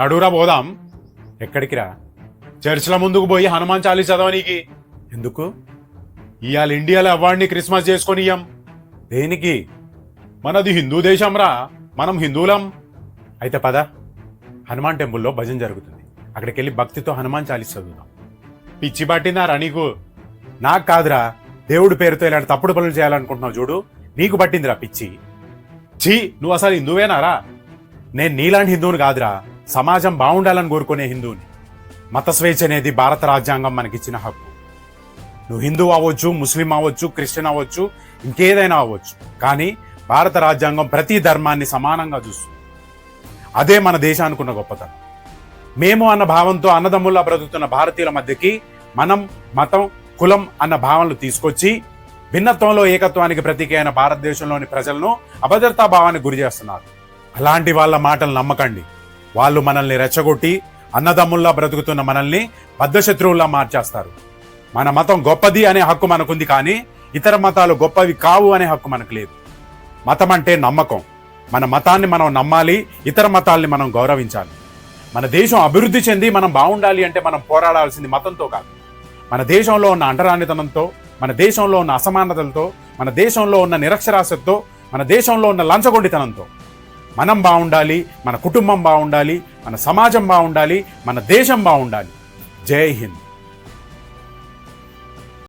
నడురా పోదాం. ఎక్కడికి రా? చర్చిల ముందుకు పోయి హనుమాన్ చాలీస్ చదవనీకి ఎందుకు? ఇవాళ ఇండియాలో అవార్డుని క్రిస్మస్ చేసుకొని ఇయ్యం దేనికి? మనది హిందూ దేశం రా మనం హిందువులం. అయితే పద. హనుమాన్ టెంపుల్లో భజన జరుగుతుంది. అక్కడికి వెళ్ళి భక్తితో హనుమాన్ చాలీస్ చదువుదాం. పిచ్చి పట్టిందారా నీకు? నాకు కాదురా. దేవుడి పేరుతో ఇలాంటి తప్పుడు పనులు చేయాలనుకుంటున్నావు చూడు. నీకు పట్టిందిరా పిచ్చి. ఛీ నువ్వు అసలు హిందువేనారా? నేను నీలాంటి హిందువుని కాదురా. సమాజం బాగుండాలని కోరుకునే హిందువుని. మత స్వేచ్ఛ అనేది భారత రాజ్యాంగం మనకిచ్చిన హక్కు. నువ్వు హిందూ అవ్వచ్చు ముస్లిం అవ్వచ్చు క్రిస్టియన్ అవ్వచ్చు ఇంకేదైనా అవ్వచ్చు. కానీ భారత రాజ్యాంగం ప్రతి ధర్మాన్ని సమానంగా చూస్తుంది. అదే మన దేశానికి ఉన్న గొప్పతనం. మేము అన్న భావంతో అన్నదమ్ముల్లా బ్రతుకుతున్న భారతీయుల మధ్యకి మనం మతం కులం అన్న భావనలు తీసుకొచ్చి భిన్నత్వంలో ఏకత్వానికి ప్రతీక అయిన భారతదేశంలోని ప్రజలను అభద్రతా భావానికి గురి చేస్తున్నారు. అలాంటి వాళ్ళ మాటలు నమ్మకండి. వాళ్ళు మనల్ని రెచ్చగొట్టి అన్నదమ్ముల్లా బ్రతుకుతున్న మనల్ని బద్ధశత్రువుల్లా మార్చేస్తారు. మన మతం గొప్పది అనే హక్కు మనకుంది కానీ ఇతర మతాలు గొప్పవి కావు అనే హక్కు మనకు లేదు. మతం అంటే నమ్మకం. మన మతాన్ని మనం నమ్మాలి ఇతర మతాల్ని మనం గౌరవించాలి. మన దేశం అభివృద్ధి చెంది మనం బాగుండాలి అంటే మనం పోరాడాల్సింది మతంతో కాదు. మన దేశంలో ఉన్న అంటరానితనంతో మన దేశంలో ఉన్న అసమానతలతో మన దేశంలో ఉన్న నిరక్షరాస్యతతో మన దేశంలో ఉన్న లంచగొండితనంతో. మనం బాగుండాలి మన కుటుంబం బాగుండాలి మన సమాజం బాగుండాలి మన దేశం బాగుండాలి. జై హింద్.